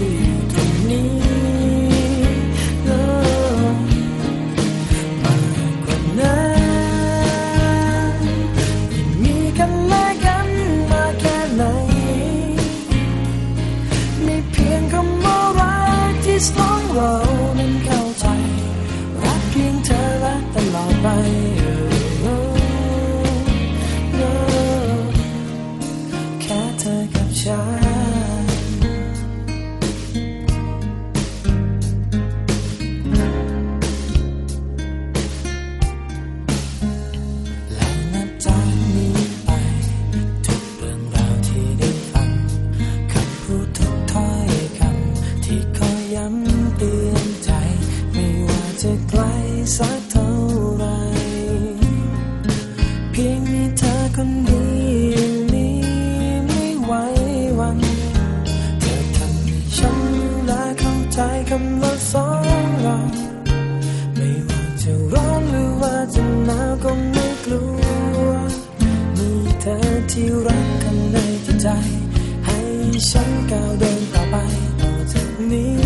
ี กที่ส วัง เธอทำให้ฉันและเข้าใจคำว่าสองเราไม่ว่าจะร้อนหรือว่าจะหนาวก็ไม่กลัว มีเธอที่รักกันในจิตใจ ให้ฉันก้าวเดินต่อไปต่อจากนี้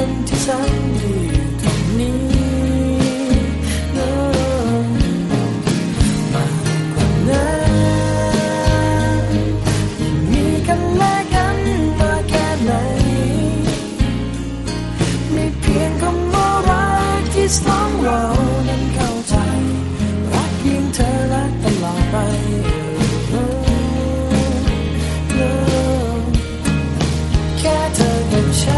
คนที่ฉันอยู่ตรงนี้มากกว่านั้นมีกันและกันมาแค่ไหนม่เพียงคำว่ารักที่สองเรานั้นเข้าใจ รักเพีงเธอและตลอดไปแค่เธอกับฉัน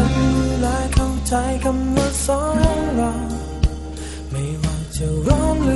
ฉันและเข้าใจคำว่าสองเรา ไม่ว่าจะร้องหรือ